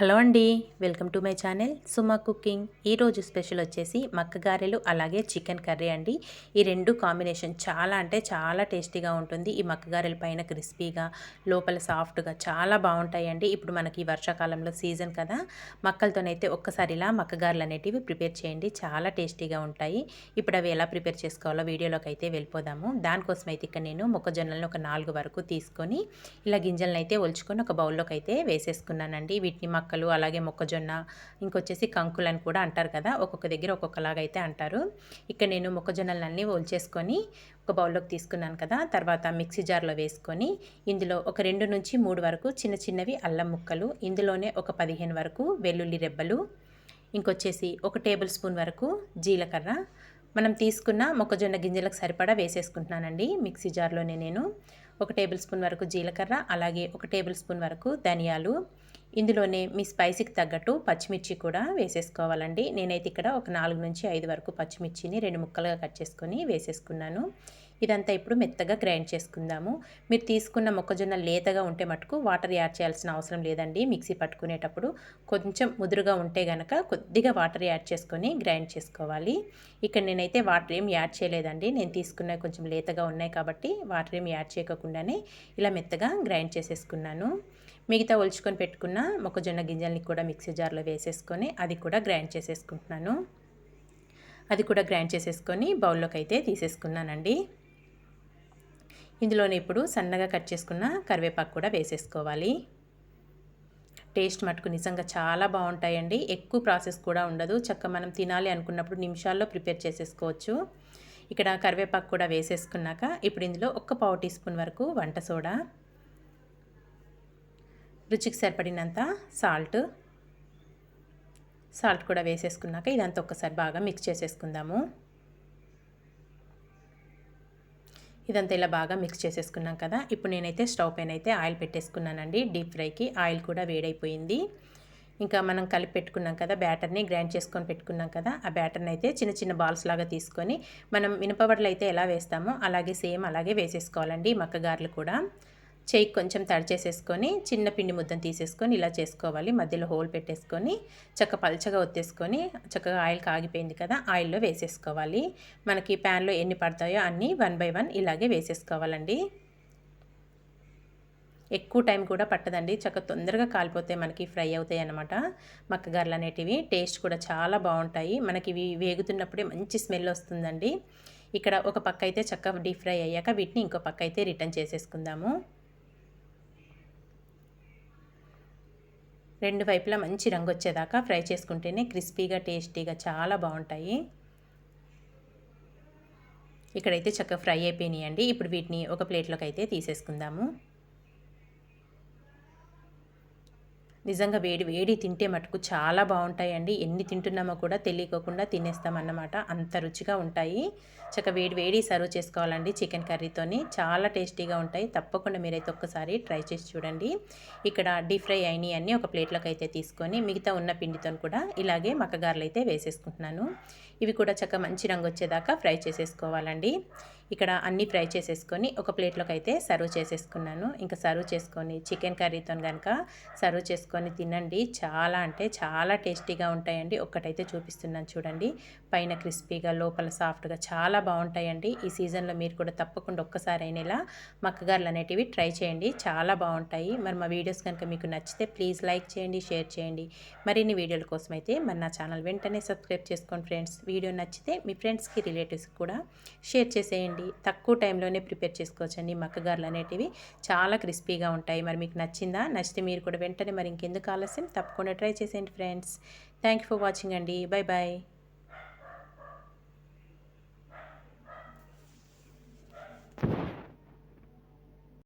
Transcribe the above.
Hello అండి welcome to my channel Suma cooking. ఈరోజు special వచ్చేసి మక్కగారెలు అలాగే చికెన్ కర్రీ అండి. ఈ రెండు కాంబినేషన్ చాలా అంటే చాలా టేస్టీగా ఉంటుంది. ఈ మక్క గారెల పైన క్రిస్పీగా లోపల సాఫ్ట్గా చాలా బాగుంటాయండి. ఇప్పుడు మనకి వర్షాకాలంలో సీజన్ కదా మక్కలతోనైతే ఒక్కసారి ఇలా మక్కగారెలు అనేటివి ప్రిపేర్ చేయండి. చాలా టేస్టీగా ఉంటాయి. ఇప్పుడు అవి ఎలా ప్రిపేర్ చేసుకోవాలో వీడియోలోకి అయితే వెళ్ళిపోదాము. దానికోసం అయితే ఇక్కడ నేను మొక్కజొన్నలను ఒక నాలుగు వరకు తీసుకొని ఇలా గింజలను అయితే ఒలుచుకొని ఒక బౌల్లోకి అయితే వేసేసుకున్నానండి. వీటిని మక్క మొక్కలు అలాగే మొక్కజొన్న ఇంకొచ్చేసి కంకులు అని కూడా అంటారు కదా ఒక్కొక్క దగ్గర ఒక్కొక్కలాగా అయితే అంటారు. ఇక్కడ నేను మొక్కజొన్నలన్నీ ఒలిచేసుకొని ఒక బౌల్లోకి తీసుకున్నాను కదా తర్వాత మిక్సీ జార్లో వేసుకొని ఇందులో ఒక రెండు నుంచి మూడు వరకు చిన్న చిన్నవి అల్లం ముక్కలు ఇందులోనే ఒక పదిహేను వరకు వెల్లుల్లి రెబ్బలు ఇంకొచ్చేసి ఒక టేబుల్ స్పూన్ వరకు జీలకర్ర. మనం తీసుకున్న మొక్కజొన్న గింజలకు సరిపడా వేసేసుకుంటున్నానండి మిక్సీ జార్లోనే నేను. ఒక టేబుల్ స్పూన్ వరకు జీలకర్ర అలాగే ఒక టేబుల్ స్పూన్ వరకు ధనియాలు ఇందులోనే మీ స్పైసీకి తగ్గట్టు పచ్చిమిర్చి కూడా వేసేసుకోవాలండి. నేనైతే ఇక్కడ ఒక నాలుగు నుంచి ఐదు వరకు పచ్చిమిర్చిని రెండు ముక్కలుగా కట్ చేసుకొని వేసేసుకున్నాను. ఇదంతా ఇప్పుడు మెత్తగా గ్రైండ్ చేసుకుందాము. మీరు తీసుకున్న మొక్కజొన్న లేతగా ఉంటే మటుకు వాటర్ యాడ్ చేయాల్సిన అవసరం లేదండి. మిక్సీ పట్టుకునేటప్పుడు కొంచెం ముదురుగా ఉంటే గనక కొద్దిగా వాటర్ యాడ్ చేసుకొని గ్రైండ్ చేసుకోవాలి. ఇక్కడ నేనైతే వాటర్ ఏం యాడ్ చేయలేదండి. నేను తీసుకున్న కొంచెం లేతగా ఉన్నాయి కాబట్టి వాటర్ ఏం యాడ్ చేయకుండానే ఇలా మెత్తగా గ్రైండ్ చేసేసుకున్నాను. మిగతా ఒలుచుకొని పెట్టుకున్న మొక్కజొన్న గింజల్ని కూడా మిక్సీ జార్లో వేసేసుకొని అది కూడా గ్రైండ్ చేసేసుకుంటున్నాను. అది కూడా గ్రైండ్ చేసేసుకొని బౌల్లోకి అయితే తీసేసుకున్నానండి. ఇందులోనే ఇప్పుడు సన్నగా కట్ చేసుకున్న కరివేపాకు కూడా వేసేసుకోవాలి. టేస్ట్ మటుకు నిజంగా చాలా బాగుంటాయండి. ఎక్కువ ప్రాసెస్ కూడా ఉండదు. చక్క మనం తినాలి అనుకున్నప్పుడు నిమిషాల్లో ప్రిపేర్ చేసేసుకోవచ్చు. ఇక్కడ కరివేపాకు కూడా వేసేసుకున్నాక ఇప్పుడు ఇందులో ఒక్క పావు టీ స్పూన్ వరకు వంట సోడా రుచికి సరిపడినంత సాల్ట్ సాల్ట్ కూడా వేసేసుకున్నాక ఇదంతా ఒక్కసారి బాగా మిక్స్ చేసేసుకుందాము. ఇదంతా ఇలా బాగా మిక్స్ చేసేసుకున్నాం కదా. ఇప్పుడు నేనైతే స్టవ్ పైన అయితే ఆయిల్ పెట్టేసుకున్నానండి. డీప్ ఫ్రైకి ఆయిల్ కూడా వేడైపోయింది. ఇంకా మనం కలిపి పెట్టుకున్నాం కదా బ్యాటర్ని గ్రైండ్ చేసుకొని పెట్టుకున్నాం కదా ఆ బ్యాటర్ని అయితే చిన్న చిన్న బాల్స్ లాగా తీసుకొని మనం మినపవడలు అయితే ఎలా వేస్తామో అలాగే సేమ్ అలాగే వేసేసుకోవాలండి మక్కగారులు కూడా. చేయి కొంచెం తడిచేసేసుకొని చిన్న పిండి ముద్దను తీసేసుకొని ఇలా చేసుకోవాలి. మధ్యలో హోల్ పెట్టేసుకొని చక్క పల్చగా ఒత్తేసుకొని చక్కగా ఆయిల్ కాగిపోయింది కదా ఆయిల్లో వేసేసుకోవాలి. మనకి ప్యాన్లో ఎన్ని పడతాయో అన్నీ వన్ బై వన్ ఇలాగే వేసేసుకోవాలండి. ఎక్కువ టైం కూడా పట్టదండి. చక్క తొందరగా కాలిపోతే మనకి ఫ్రై అవుతాయి అన్నమాట. మక్కగారలు అనేటివి టేస్ట్ కూడా చాలా బాగుంటాయి. మనకి ఇవి వేగుతున్నప్పుడే మంచి స్మెల్ వస్తుందండి. ఇక్కడ ఒక పక్క అయితే చక్క డీప్ ఫ్రై అయ్యాక వీటిని ఇంకో పక్క అయితే రిటర్న్ చేసేసుకుందాము. రెండు వైపులా మంచి రంగు వచ్చేదాకా ఫ్రై చేసుకుంటేనే క్రిస్పీగా టేస్టీగా చాలా బాగుంటాయి. ఇక్కడైతే చక్కగా ఫ్రై అయిపోయినాయండి. ఇప్పుడు వీటిని ఒక ప్లేట్లోకి అయితే తీసేసుకుందాము. నిజంగా వేడి వేడి తింటే మటుకు చాలా బాగుంటాయండి. ఎన్ని తింటున్నామో కూడా తెలియకోకుండా తినేస్తామన్నమాట. అంత రుచిగా ఉంటాయి. చక్క వేడి వేడి సర్వ్ చేసుకోవాలండి చికెన్ కర్రీతోని. చాలా టేస్టీగా ఉంటాయి. తప్పకుండా మీరైతే ఒక్కసారి ట్రై చేసి చూడండి. ఇక్కడ డీప్ ఫ్రై అయినాయి అన్నీ ఒక ప్లేట్లోకి అయితే తీసుకొని మిగతా ఉన్న పిండితో కూడా ఇలాగే మక్కగారలు అయితే వేసేసుకుంటున్నాను. ఇవి కూడా చక్క మంచి రంగు వచ్చేదాకా ఫ్రై చేసేసుకోవాలండి. ఇక్కడ అన్నీ ఫ్రై చేసేసుకొని ఒక ప్లేట్లోకి అయితే సర్వ్ చేసేసుకున్నాను. ఇంకా సర్వ్ చేసుకొని చికెన్ కర్రీతో కనుక సర్వ్ చేసుకొని తినండి. చాలా అంటే చాలా టేస్టీగా ఉంటాయండి. ఒక్కటైతే చూపిస్తున్నాను చూడండి. పైన క్రిస్పీగా లోపల సాఫ్ట్గా చాలా బాగుంటాయండి. ఈ సీజన్లో మీరు కూడా తప్పకుండా ఒక్కసారి అయినా మక్కగారులు అనేటివి ట్రై చేయండి. చాలా బాగుంటాయి. మరి మా వీడియోస్ కనుక మీకు నచ్చితే ప్లీజ్ లైక్ చేయండి షేర్ చేయండి. మరిన్ని వీడియోల కోసం అయితే మరి నా ఛానల్ వెంటనే సబ్స్క్రైబ్ చేసుకోండి ఫ్రెండ్స్. వీడియో నచ్చితే మీ ఫ్రెండ్స్కి రిలేటివ్స్కి కూడా షేర్ చేసేయండి. తక్కువ టైంలోనే ప్రిపేర్ చేసుకోవచ్చండి మక్కగారులు అనేటివి. చాలా క్రిస్పీగా ఉంటాయి. మరి మీకు నచ్చిందా? నచ్చితే మీరు కూడా వెంటనే మరి ఇంకెందుకు ఆలస్యం? తప్పకుండా ట్రై చేసేయండి friends. Thank you for watching అండి. Bye bye